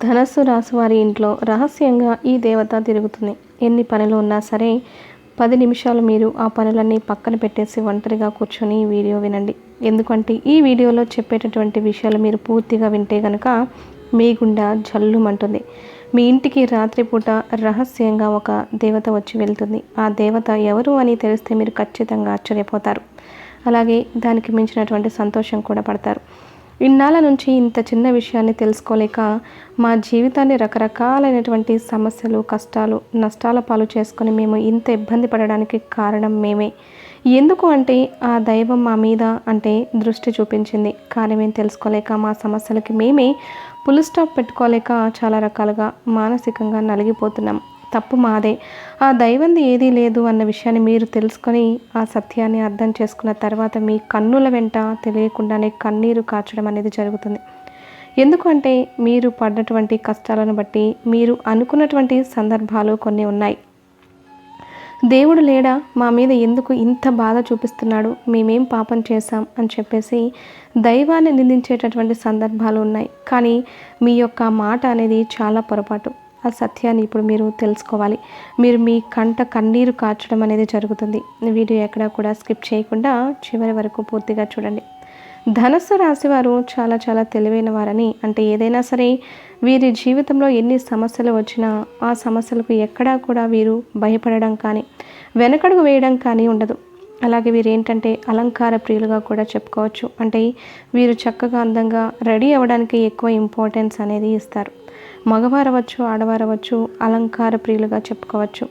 ధనస్సు రాశి వారి ఇంట్లో రహస్యంగా ఈ దేవత తిరుగుతుంది. ఎన్ని పనులు ఉన్నా సరే పది నిమిషాలు మీరు ఆ పనులన్నీ పక్కన పెట్టేసి ఒంటరిగా కూర్చొని ఈ వీడియో వినండి. ఎందుకంటే ఈ వీడియోలో చెప్పేటటువంటి విషయాలు మీరు పూర్తిగా వింటే కనుక మీ గుండె జల్లుమంటుంది. మీ ఇంటికి రాత్రిపూట రహస్యంగా ఒక దేవత వచ్చి వెళ్తుంది. ఆ దేవత ఎవరు అని తెలిస్తే మీరు ఖచ్చితంగా ఆశ్చర్యపోతారు. అలాగే దానికి మించినటువంటి సంతోషం కూడా పడతారు. ఇన్నాళ్ళ నుంచి ఇంత చిన్న విషయాన్ని తెలుసుకోలేక మా జీవితాన్ని రకరకాలైనటువంటి సమస్యలు కష్టాలు నష్టాల పాలు చేసుకొని మేము ఇంత ఇబ్బంది పడడానికి కారణం మేమే. ఎందుకు అంటే ఆ దైవం మా మీద అంటే దృష్టి చూపించింది. కానీ మేము తెలుసుకోలేక మా సమస్యలకి మేమే పుల్ స్టాప్ పెట్టుకోలేక చాలా రకాలుగా మానసికంగా నలిగిపోతున్నాం. తప్పు మాదే. ఆ దైవంది ఏదీ లేదు అన్న విషయాన్ని మీరు తెలుసుకొని ఆ సత్యాన్ని అర్థం చేసుకున్న తర్వాత మీ కన్నుల వెంట తెలియకుండానే కన్నీరు కాచడం అనేది జరుగుతుంది. ఎందుకంటే మీరు పడినటువంటి కష్టాలను బట్టి మీరు అనుకున్నటువంటి సందర్భాలు కొన్ని ఉన్నాయి. దేవుడు లేడా? మా మీద ఎందుకు ఇంత బాధ చూపిస్తున్నాడు? మేమేం పాపం చేశాం? అని చెప్పేసి దైవాన్ని నిందించేటటువంటి సందర్భాలు ఉన్నాయి. కానీ మీ యొక్క మాట అనేది చాలా పొరపాటు. ఆ సత్యాన్ని ఇప్పుడు మీరు తెలుసుకోవాలి. మీరు మీ కంట కన్నీరు కార్చడం అనేది జరుగుతుంది. వీడియో ఎక్కడా కూడా స్కిప్ చేయకుండా చివరి వరకు పూర్తిగా చూడండి. ధనస్సు రాశివారు చాలా చాలా తెలివైన వారని అంటే ఏదైనా సరే వీరి జీవితంలో ఎన్ని సమస్యలు వచ్చినా ఆ సమస్యలకు ఎక్కడా కూడా వీరు భయపడడం కానీ వెనకడుగు వేయడం కానీ ఉండదు. అలాగే వీరు ఏంటంటే అలంకార ప్రియులుగా కూడా చెప్పుకోవచ్చు. అంటే వీరు చక్కగా అందంగా రెడీ అవ్వడానికి ఎక్కువ ఇంపార్టెన్స్ అనేది ఇస్తారు. మగవారవచ్చు ఆడవారవచ్చు అలంకార ప్రియులుగా చెప్పుకోవచ్చు.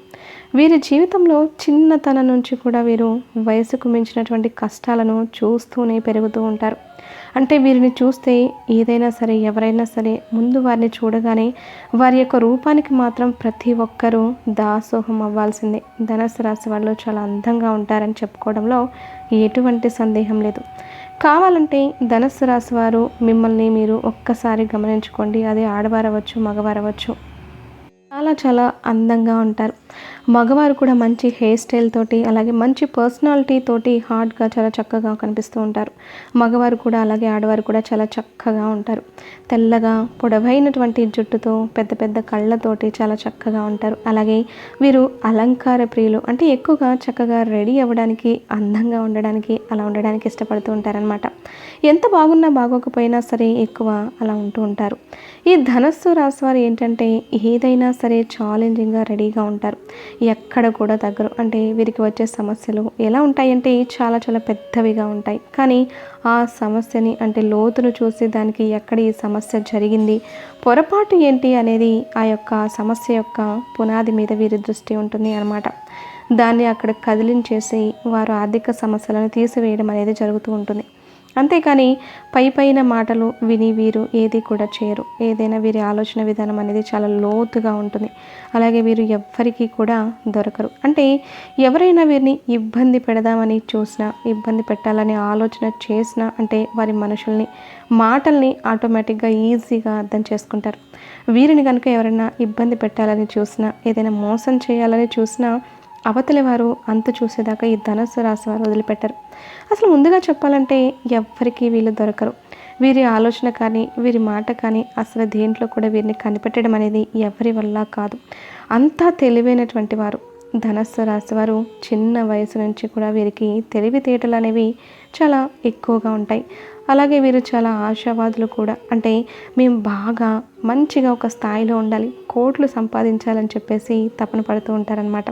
వీరి జీవితంలో చిన్నతనం నుంచి కూడా వీరు వయసుకు మించినటువంటి కష్టాలను చూస్తూనే పెరుగుతూ ఉంటారు. అంటే వీరిని చూస్తే ఏదైనా సరే ఎవరైనా సరే ముందు వారిని చూడగానే వారి యొక్క రూపానికి మాత్రం ప్రతి ఒక్కరూ దాసోహం అవ్వాల్సిందే. ధనస్సు రాశి వాళ్ళు చాలా అందంగా ఉంటారని చెప్పుకోవడంలో ఎటువంటి సందేహం లేదు. కావాలంటే ధనస్సు రాశి వారు మిమ్మల్ని మీరు ఒక్కసారి గమనించుకోండి. అది ఆడవారవచ్చు మగవారవచ్చు. చాలా చాలా అందంగా ఉంటారు. మగవారు కూడా మంచి హెయిర్ స్టైల్ తోటి అలాగే మంచి పర్సనాలిటీ తోటి హార్డ్గా చాలా చక్కగా కనిపిస్తూ ఉంటారు. మగవారు కూడా అలాగే ఆడవారు కూడా చాలా చక్కగా ఉంటారు. తెల్లగా పొడవైనటువంటి జుట్టుతో పెద్ద పెద్ద కళ్ళతోటి చాలా చక్కగా ఉంటారు. అలాగే వీరు అలంకార ప్రియులు అంటే ఎక్కువగా చక్కగా రెడీ అవ్వడానికి అందంగా ఉండడానికి అలా ఉండడానికి ఇష్టపడుతూ ఉంటారనమాట ఎంత బాగున్నా బాగోకపోయినా సరే ఎక్కువ అలా ఉంటూ ఉంటారు. ఈ ధనస్సు రాశి వారు ఏంటంటే ఏదైనా సరే ఛాలెంజింగ్గా రెడీగా ఉంటారు. ఎక్కడ కూడా తగ్గరు. అంటే వీరికి వచ్చే సమస్యలు ఎలా ఉంటాయంటే చాలా చాలా పెద్దవిగా ఉంటాయి. కానీ ఆ సమస్యని అంటే లోతును చూసి దానికి ఎక్కడ ఈ సమస్య జరిగింది పొరపాటు ఏంటి అనేది ఆ యొక్క సమస్య యొక్క పునాది మీద వీరి దృష్టి ఉంటుంది అన్నమాట. దాన్ని అక్కడ కదిలించేసి వారు ఆర్థిక సమస్యలను తీసివేయడం అనేది జరుగుతూ ఉంటుంది. అంతేకాని పై పైన మాటలు విని వీరు ఏది కూడా చేయరు. ఏదైనా వీరి ఆలోచన విధానం అనేది చాలా లోతుగా ఉంటుంది. అలాగే వీరు ఎవ్వరికీ కూడా దొరకరు. అంటే ఎవరైనా వీరిని ఇబ్బంది పెడదామని చూసినా ఇబ్బంది పెట్టాలని ఆలోచన చేసినా అంటే వారి మనుషుల్ని మాటల్ని ఆటోమేటిక్గా ఈజీగా అర్థం చేసుకుంటారు. వీరిని కనుక ఎవరైనా ఇబ్బంది పెట్టాలని చూసినా ఏదైనా మోసం చేయాలని చూసినా అవతలి వారు అంత చూసేదాకా ఈ ధనస్సు రాశి వారు వదిలిపెట్టరు. అసలు ముందుగా చెప్పాలంటే ఎవ్వరికీ వీళ్ళు దొరకరు. వీరి ఆలోచన కానీ వీరి మాట కానీ అసలు దేంట్లో కూడా వీరిని కనిపెట్టడం అనేది ఎవరి వల్ల కాదు. అంతా తెలివైనటువంటి వారు. ధనస్సు రాశి వారు చిన్న వయసు నుంచి కూడా వీరికి తెలివితేటలు అనేవి చాలా ఎక్కువగా ఉంటాయి. అలాగే వీరు చాలా ఆశావాదులు కూడా. అంటే మేము బాగా మంచిగా ఒక స్థాయిలో ఉండాలి కోట్లు సంపాదించాలని చెప్పేసి తపన పడుతూ ఉంటారనమాట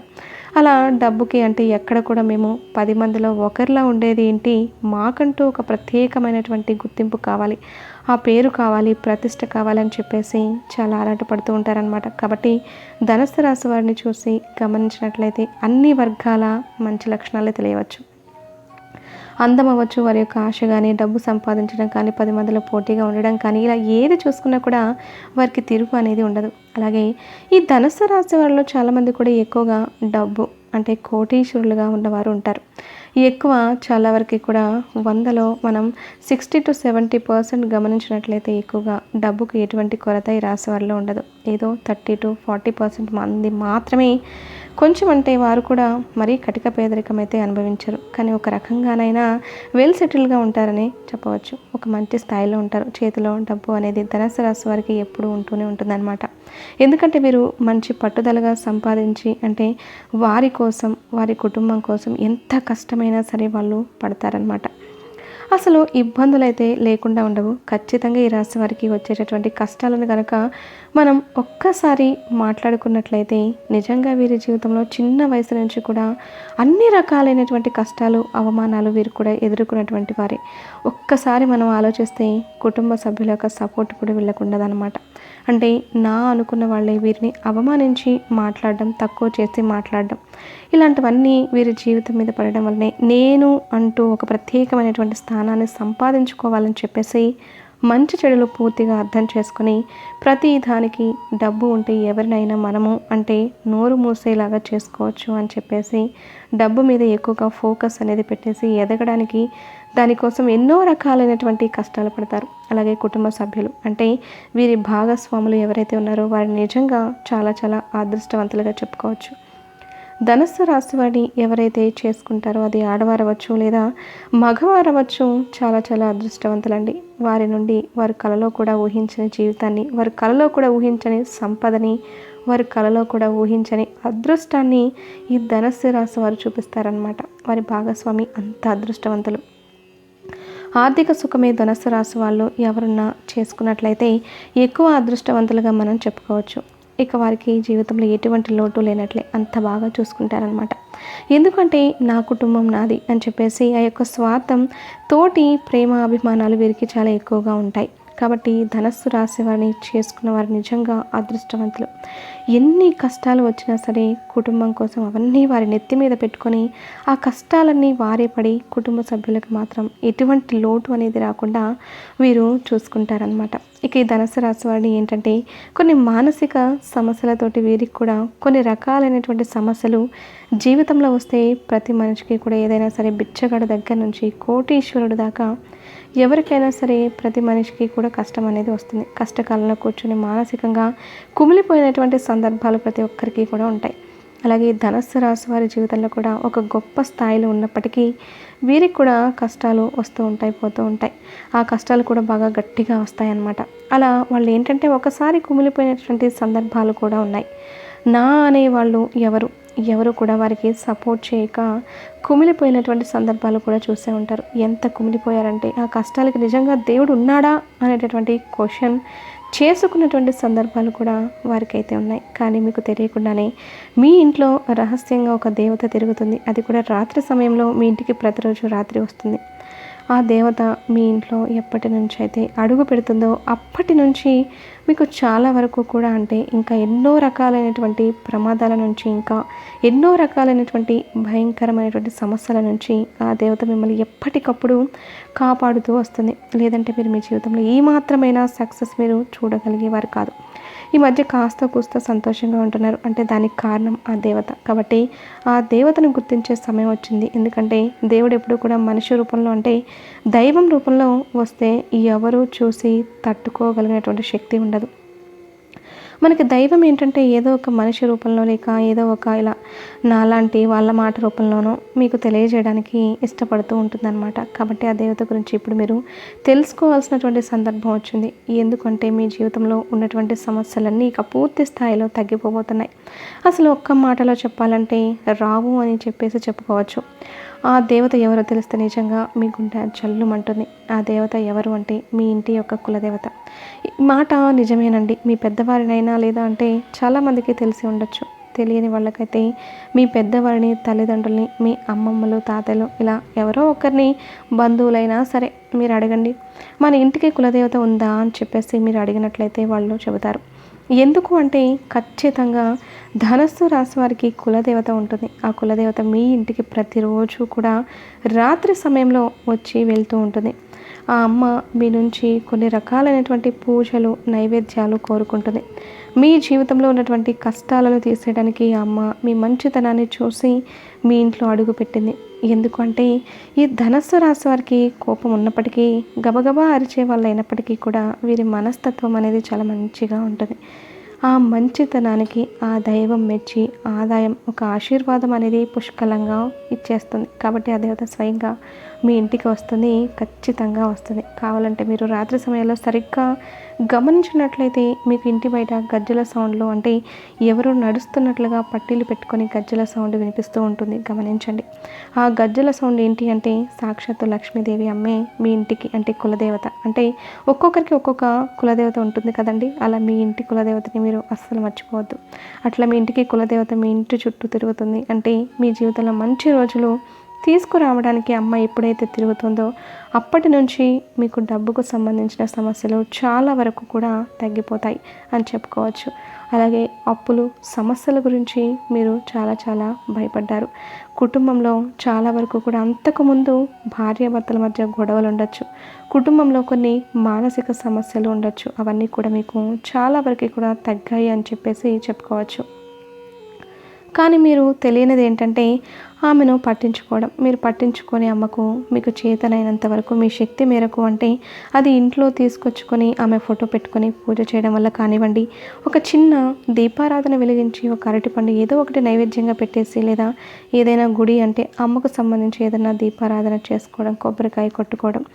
అలా డబ్బుకి అంటే ఎక్కడ కూడా మేము పది మందిలో ఒకరిలా ఉండేది ఏంటి? మాకంటూ ఒక ప్రత్యేకమైనటువంటి గుర్తింపు కావాలి ఆ పేరు కావాలి ప్రతిష్ట కావాలని చెప్పేసి చాలా ఆరాటపడుతూ ఉంటారనమాట కాబట్టి ధనస్సు రాశి వారిని చూసి గమనించినట్లయితే అన్ని వర్గాల మంచి లక్షణాలు తెలియవచ్చు. అందం అవ్వచ్చు వారి యొక్క ఆశ కానీ డబ్బు సంపాదించడం కానీ పది మందిలో పోటీగా ఉండడం కానీ ఇలా ఏది చూసుకున్నా కూడా వారికి తిరుగు అనేది ఉండదు. అలాగే ఈ ధనుస్సు రాశి వారిలో చాలామంది కూడా ఎక్కువగా డబ్బు అంటే కోటీశ్వరులుగా ఉన్నవారు ఉంటారు. ఎక్కువ చాలా వరకు కూడా వందలో మనం సిక్స్టీ టు సెవెంటీ పర్సెంట్ గమనించినట్లయితే ఎక్కువగా డబ్బుకు ఎటువంటి కొరత ఈ రాశి వారిలో ఉండదు. ఏదో థర్టీ టు ఫార్టీ పర్సెంట్ మంది మాత్రమే కొంచెం అంటే వారు కూడా మరీ కటిక పేదరికం అయితే అనుభవించరు. కానీ ఒక రకంగానైనా వెల్ సెటిల్గా ఉంటారని చెప్పవచ్చు. ఒక మంచి స్థాయిలో ఉంటారు. చేతిలో డబ్బు అనేది ధనస్సు రాశి వారికి ఎప్పుడూ ఉంటూనే ఉంటుందన్నమాట. ఎందుకంటే వీరు మంచి పట్టుదలగా సంపాదించి అంటే వారి కోసం వారి కుటుంబం కోసం ఎంత కష్టమైనా సరే వాళ్ళు పడతారనమాట అసలు ఇబ్బందులు అయితే లేకుండా ఉండవు. ఖచ్చితంగా ఈ రాశి వారికి వచ్చేటటువంటి కష్టాలను కనుక మనం ఒక్కసారి మాట్లాడుకున్నట్లయితే నిజంగా వీరి జీవితంలో చిన్న వయసు నుంచి కూడా అన్ని రకాలైనటువంటి కష్టాలు అవమానాలు వీరు కూడా ఎదుర్కొన్నటువంటి వారే. ఒక్కసారి మనం ఆలోచిస్తే కుటుంబ సభ్యుల యొక్క సపోర్ట్ కూడా వీళ్ళకు అనమాట అంటే నా అనుకున్న వాళ్ళే వీరిని అవమానించి మాట్లాడడం తక్కువ చేసి మాట్లాడడం. ఇలాంటివన్నీ వీరి జీవితం మీద పడడం వల్లనే నేను అంటూ ఒక ప్రత్యేకమైనటువంటి స్థానాన్ని సంపాదించుకోవాలని చెప్పేసి మంచి చెడులు పూర్తిగా అర్థం చేసుకుని ప్రతి దానికి డబ్బు ఉంటే ఎవరినైనా మనము అంటే నోరు మూసేలాగా చేసుకోవచ్చు అని చెప్పేసి డబ్బు మీద ఎక్కువగా ఫోకస్ అనేది పెట్టేసి ఎదగడానికి దానికోసం ఎన్నో రకాలైనటువంటి కష్టాలు పడతారు. అలాగే కుటుంబ సభ్యులు అంటే వీరి భాగస్వాములు ఎవరైతే ఉన్నారో వారిని నిజంగా చాలా చాలా అదృష్టవంతులుగా చెప్పుకోవచ్చు. ధనస్సు రాశివాడి ఎవరైతే చేసుకుంటారో అది ఆడవారవచ్చు లేదా మగవారవచ్చు చాలా చాలా అదృష్టవంతులండి. వారి నుండి వారి కళలో కూడా ఊహించని జీవితాన్ని వారి కళలో కూడా ఊహించని సంపదని వారి కళలో కూడా ఊహించని అదృష్టాన్ని ఈ ధనస్సు రాశి వారు చూపిస్తారనమాట వారి భాగస్వామి అంత అదృష్టవంతులు. ఆర్థిక సుఖమే ధనస్సు రాశి వాళ్ళు ఎవరన్నా చేసుకున్నట్లయితే ఎక్కువ అదృష్టవంతులుగా మనం చెప్పుకోవచ్చు. ఇక వారికి జీవితంలో ఎటువంటి లోటు లేనట్లే అంత బాగా చూసుకుంటారనమాట ఎందుకంటే నా కుటుంబం నాది అని చెప్పేసి ఆ యొక్క స్వార్థం తోటి ప్రేమ అభిమానాలు వీరికి చాలా ఎక్కువగా ఉంటాయి. కాబట్టి ధనస్సు రాశి వారిని చేసుకున్న వారు నిజంగా అదృష్టవంతులు. ఎన్ని కష్టాలు వచ్చినా సరే కుటుంబం కోసం అవన్నీ వారి నెత్తి మీద పెట్టుకొని ఆ కష్టాలన్నీ వారే పడి కుటుంబ సభ్యులకు మాత్రం ఎటువంటి లోటు అనేది రాకుండా వీరు చూసుకుంటారనమాట ఇక ఈ ధనసు రాశి వారిని ఏంటంటే కొన్ని మానసిక సమస్యలతోటి వీరికి కూడా కొన్ని రకాలైనటువంటి సమస్యలు జీవితంలో వస్తే ప్రతి మనిషికి కూడా ఏదైనా సరే బిచ్చగడ దగ్గర నుంచి కోటీశ్వరుడు దాకా ఎవరికైనా సరే ప్రతి మనిషికి కూడా కష్టం అనేది వస్తుంది. కష్టకాలంలో కూర్చొని మానసికంగా కుమిలిపోయినటువంటి సందర్భాలు ప్రతి ఒక్కరికి కూడా ఉంటాయి. అలాగే ధనస్సు రాశి వారి జీవితంలో కూడా ఒక గొప్ప స్థాయిలో ఉన్నప్పటికీ వీరికి కూడా కష్టాలు వస్తూ ఉంటాయి పోతూ ఉంటాయి. ఆ కష్టాలు కూడా బాగా గట్టిగా వస్తాయి అన్నమాట అలా వాళ్ళు ఏంటంటే ఒకసారి కుమిలిపోయినటువంటి సందర్భాలు కూడా ఉన్నాయి. నా అనే వాళ్ళు ఎవరు? ఎవరు కూడా వారికి సపోర్ట్ చేయక కుమిలిపోయినటువంటి సందర్భాలు కూడా చూసే ఉంటారు. ఎంత కుమిలిపోయారంటే ఆ కష్టాలకి నిజంగా దేవుడు ఉన్నాడా అనేటటువంటి క్వశ్చన్ చేసుకున్నటువంటి సందర్భాలు కూడా వారికైతే ఉన్నాయి. కానీ మీకు తెలియకుండానే మీ ఇంట్లో రహస్యంగా ఒక దేవత తిరుగుతుంది. అది కూడా రాత్రి సమయంలో మీ ఇంటికి ప్రతిరోజు రాత్రి వస్తుంది. ఆ దేవత మీ ఇంట్లో ఎప్పటి నుంచి అయితే అడుగు పెడుతుందో అప్పటి నుంచి మీకు చాలా వరకు కూడా అంటే ఇంకా ఎన్నో రకాలైనటువంటి ప్రమాదాల నుంచి ఇంకా ఎన్నో రకాలైనటువంటి భయంకరమైనటువంటి సమస్యల నుంచి ఆ దేవత మిమ్మల్ని ఎప్పటికప్పుడు కాపాడుతూ వస్తుంది. లేదంటే మీరు మీ జీవితంలో ఏ సక్సెస్ మీరు చూడగలిగేవారు కాదు. ఈ మధ్య కాస్త కూస్త సంతోషంగా ఉంటున్నారు. అంటే దానికి కారణం ఆ దేవత. కాబట్టి ఆ దేవతను గుర్తించే సమయం వచ్చింది. ఎందుకంటే దేవుడు ఎప్పుడు కూడా మనిషి రూపంలో అంటే దైవం రూపంలో వస్తే ఎవరు చూసి తట్టుకోగలిగినటువంటి శక్తి ఉండదు. మనకి దైవం ఏంటంటే ఏదో ఒక మనిషి రూపంలో లేక ఏదో ఒక ఇలా నాలాంటి వాళ్ళ మాట రూపంలోనో మీకు తెలియజేయడానికి ఇష్టపడుతూ ఉంటుందన్నమాట. కాబట్టి ఆ దేవత గురించి ఇప్పుడు మీరు తెలుసుకోవాల్సినటువంటి సందర్భం వచ్చింది. ఎందుకంటే మీ జీవితంలో ఉన్నటువంటి సమస్యలన్నీ ఇక పూర్తి స్థాయిలో తగ్గిపోబోతున్నాయి. అసలు ఒక్క మాటలో చెప్పాలంటే రావు అని చెప్పేసి చెప్పుకోవచ్చు. ఆ దేవత ఎవరో తెలిస్తే నిజంగా మీ గుండె జల్లుమంటుంది. ఆ దేవత ఎవరు అంటే మీ ఇంటి యొక్క కులదేవత. ఈ మాట నిజమేనండి. మీ పెద్దవారినైనా లేదా అంటే చాలామందికి తెలిసి ఉండొచ్చు. తెలియని వాళ్ళకైతే మీ పెద్దవారిని తల్లిదండ్రుల్ని మీ అమ్మమ్మలు తాతలు ఇలా ఎవరో ఒకరిని బంధువులైనా సరే మీరు అడగండి. మన ఇంటికి కులదేవత ఉందా అని చెప్పేసి మీరు అడిగినట్లయితే వాళ్ళు చెబుతారు. ఎందుకు అంటే ఖచ్చితంగా ధనస్సు రాశి వారికి కులదేవత ఉంటుంది. ఆ కులదేవత మీ ఇంటికి ప్రతిరోజు కూడా రాత్రి సమయంలో వచ్చి వెళ్తూ ఉంటుంది. ఆ అమ్మ మీ నుంచి కొన్ని రకాలైనటువంటి పూజలు నైవేద్యాలు కోరుకుంటుంది. మీ జీవితంలో ఉన్నటువంటి కష్టాలను తీసేయడానికి ఆ అమ్మ మీ మంచితనాన్ని చూసి మీ ఇంట్లో అడుగుపెట్టింది. ఎందుకంటే ఈ ధనస్సు రాశి వారికి కోపం ఉన్నప్పటికీ గబగబా అరిచే వాళ్ళు అయినప్పటికీ కూడా వీరి మనస్తత్వం అనేది చాలా మంచిగా ఉంటుంది. ఆ మంచితనానికి ఆ దైవం మెచ్చి ఆదాయం ఒక ఆశీర్వాదం అనేది పుష్కలంగా ఇచ్చేస్తుంది. కాబట్టి ఆ దేవత స్వయంగా మీ ఇంటికి వస్తుంది ఖచ్చితంగా వస్తుంది. కావాలంటే మీరు రాత్రి సమయంలో సరిగ్గా గమనించినట్లయితే మీకు ఇంటి బయట గజ్జల సౌండ్లు అంటే ఎవరో నడుస్తున్నట్లుగా పట్టీలు పెట్టుకొని గజ్జల సౌండ్ వినిపిస్తూ ఉంటుంది. గమనించండి. ఆ గజ్జల సౌండ్ ఏంటి అంటే సాక్షాత్తు లక్ష్మీదేవి అమ్మే మీ ఇంటికి అంటే కులదేవత. అంటే ఒక్కొక్కరికి ఒక్కొక్క కులదేవత ఉంటుంది కదండి. అలా మీ ఇంటి కులదేవతని మీరు అస్సలు మర్చిపోవద్దు. అట్లా మీ ఇంటికి కులదేవత మీ ఇంటి చుట్టూ తిరుగుతుంది. అంటే మీ జీవితంలో మంచి రోజులు తీసుకురావడానికి అమ్మ ఎప్పుడైతే తిరుగుతుందో అప్పటి నుంచి మీకు డబ్బుకు సంబంధించిన సమస్యలు చాలా వరకు కూడా తగ్గిపోతాయి అని చెప్పుకోవచ్చు. అలాగే అప్పులు సమస్యల గురించి మీరు చాలా చాలా భయపడ్డారు. కుటుంబంలో చాలా వరకు కూడా అంతకుముందు భార్యాభర్తల మధ్య గొడవలు ఉండొచ్చు. కుటుంబంలో కొన్ని మానసిక సమస్యలు ఉండొచ్చు. అవన్నీ కూడా మీకు చాలా వరకు కూడా తగ్గాయి అని చెప్పేసి చెప్పుకోవచ్చు. కానీ మీరు తెలియనిది ఏంటంటే ఆమెను పట్టించుకోవడం. మీరు పట్టించుకొని అమ్మకు మీకు చేతనైనంత వరకు మీ శక్తి మేరకు అంటే అది ఇంట్లో తీసుకొచ్చుకొని ఆమె ఫోటో పెట్టుకొని పూజ చేయడం వల్ల కానివ్వండి. ఒక చిన్న దీపారాధన వెలిగించి ఒక అరటిపండు ఏదో ఒకటి నైవేద్యంగా పెట్టేసి లేదా ఏదైనా గుడి అంటే అమ్మకు సంబంధించి ఏదైనా దీపారాధన చేసుకోవడం కొబ్బరికాయ కొట్టుకోవడం.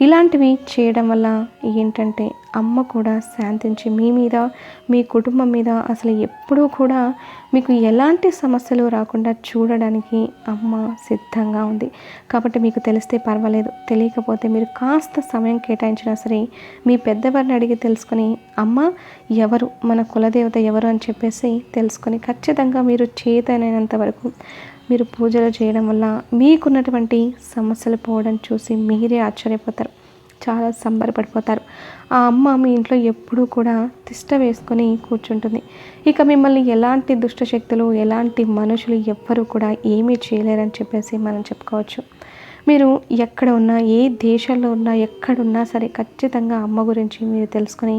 ఇలాంటివి చేయడం వల్ల ఏంటంటే అమ్మ కూడా శాంతించి మీ మీద మీ కుటుంబం మీద అసలు ఎప్పుడూ కూడా మీకు ఎలాంటి సమస్యలు రాకుండా చూడడానికి అమ్మ సిద్ధంగా ఉంది. కాబట్టి మీకు తెలిస్తే పర్వాలేదు. తెలియకపోతే మీరు కాస్త సమయం కేటాయించినా సరే మీ పెద్దవారిని అడిగి తెలుసుకొని అమ్మ ఎవరు? మన కులదేవత ఎవరు? అని చెప్పేసి తెలుసుకొని ఖచ్చితంగా మీరు చేతనైనంత వరకు మీరు పూజలు చేయడం వల్ల మీకున్నటువంటి సమస్యలు పోవడం చూసి మీరే ఆశ్చర్యపోతారు. చాలా సంబరపడిపోతారు. ఆ అమ్మ మీ ఇంట్లో ఎప్పుడూ కూడా తిష్ట వేసుకొని కూర్చుంటుంది. ఇక మిమ్మల్ని ఎలాంటి దుష్టశక్తులు ఎలాంటి మనుషులు ఎవ్వరూ కూడా ఏమీ చేయలేరని చెప్పేసి మనం చెప్పుకోవచ్చు. మీరు ఎక్కడ ఉన్నా ఏ దేశాల్లో ఉన్నా ఎక్కడున్నా సరే ఖచ్చితంగా అమ్మ గురించి మీరు తెలుసుకొని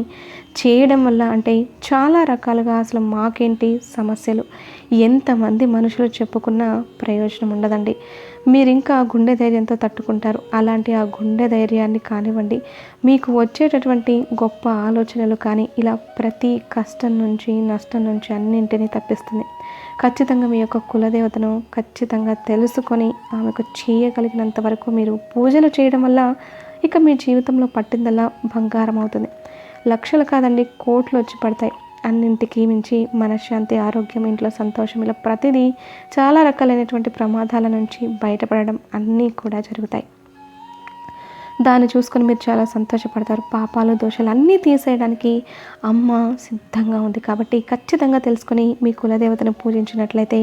చేయడం వల్ల అంటే చాలా రకాలుగా అసలు మాకేంటి సమస్యలు? ఎంతమంది మనుషులు చెప్పుకున్న ప్రయోజనం ఉండదండి. మీరు ఇంకా గుండె ధైర్యంతో తట్టుకుంటారు. అలాంటి ఆ గుండె ధైర్యాన్ని కానివ్వండి. మీకు వచ్చేటటువంటి గొప్ప ఆలోచనలు కానీ ఇలా ప్రతి కష్టం నుంచి నష్టం నుంచి అన్నింటినీ తప్పిస్తుంది. ఖచ్చితంగా మీ యొక్క కులదేవతను ఖచ్చితంగా తెలుసుకొని ఆమెకు చేయగలిగినంత వరకు మీరు పూజలు చేయడం వల్ల ఇక మీ జీవితంలో పట్టిందల్లా బంగారం అవుతుంది. లక్షలు కాదండి కోట్లు వచ్చి పడతాయి. అన్నింటికి మించి మనశ్శాంతి ఆరోగ్యం ఇంట్లో సంతోషం ఇలా ప్రతిదీ చాలా రకాలైనటువంటి ప్రమాదాల నుంచి బయటపడడం అన్నీ కూడా జరుగుతాయి. దాన్ని చూసుకొని మీరు చాలా సంతోషపడతారు. పాపాలు దోషాలు అన్నీ తీసేయడానికి అమ్మ సిద్ధంగా ఉంది. కాబట్టి ఖచ్చితంగా తెలుసుకొని మీ కులదేవతను పూజించినట్లయితే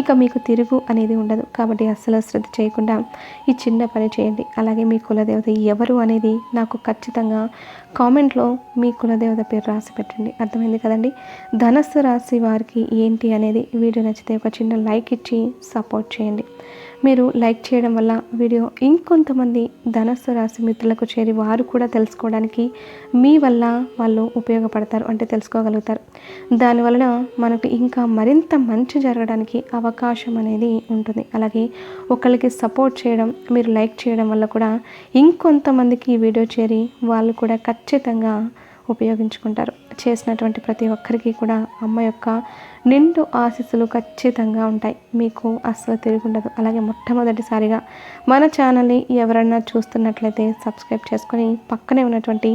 ఇక మీకు తిరుగు అనేది ఉండదు. కాబట్టి అస్సలు శ్రద్ధ చేయకుండా ఈ చిన్న పని చేయండి. అలాగే మీ కులదేవత ఎవరు అనేది నాకు ఖచ్చితంగా కామెంట్లో మీ కులదేవత పేరు రాసి పెట్టండి. అర్థమైంది కదండి? ధనస్సు రాశి వారికి ఏంటి అనేది వీడియో నచ్చితే ఒక చిన్న లైక్ ఇచ్చి సపోర్ట్ చేయండి. మీరు లైక్ చేయడం వల్ల వీడియో ఇంకొంతమంది ధనస్సు రాశి మిత్రులకు చేరి వారు కూడా తెలుసుకోవడానికి మీ వల్ల వాళ్ళు ఉపయోగపడతారు అంటే తెలుసుకోగలుగుతారు. దానివలన మనకు ఇంకా మరింత మంచి జరగడానికి అవకాశం అనేది ఉంటుంది. అలాగే ఒకరికి సపోర్ట్ చేయడం మీరు లైక్ చేయడం వల్ల కూడా ఇంకొంతమందికి ఈ వీడియో చేరి వాళ్ళు కూడా ఖచ్చితంగా ఉపయోగించుకుంటారు. చేసినటువంటి ప్రతి ఒక్కరికి కూడా అమ్మ యొక్క నిండు ఆశీస్సులు ఖచ్చితంగా ఉంటాయి. మీకు అస్సలు తిరుగుండదు అలాగే మొట్టమొదటిసారిగా మన ఛానల్ని ఎవరన్నా చూస్తున్నట్లయితే సబ్స్క్రైబ్ చేసుకొని పక్కనే ఉన్నటువంటి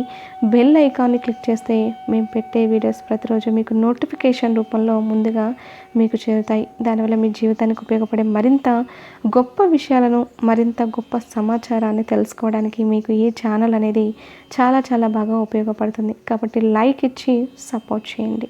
బెల్ ఐకాన్ని క్లిక్ చేస్తే మేము పెట్టే వీడియోస్ ప్రతిరోజు మీకు నోటిఫికేషన్ రూపంలో ముందుగా మీకు చేరుతాయి. దానివల్ల మీ జీవితానికి ఉపయోగపడే మరింత గొప్ప విషయాలను మరింత గొప్ప సమాచారాన్ని తెలుసుకోవడానికి మీకు ఈ ఛానల్ అనేది చాలా చాలా బాగా ఉపయోగపడుతుంది. కాబట్టి లైక్ ఇచ్చి సపోర్ట్ చేయండి.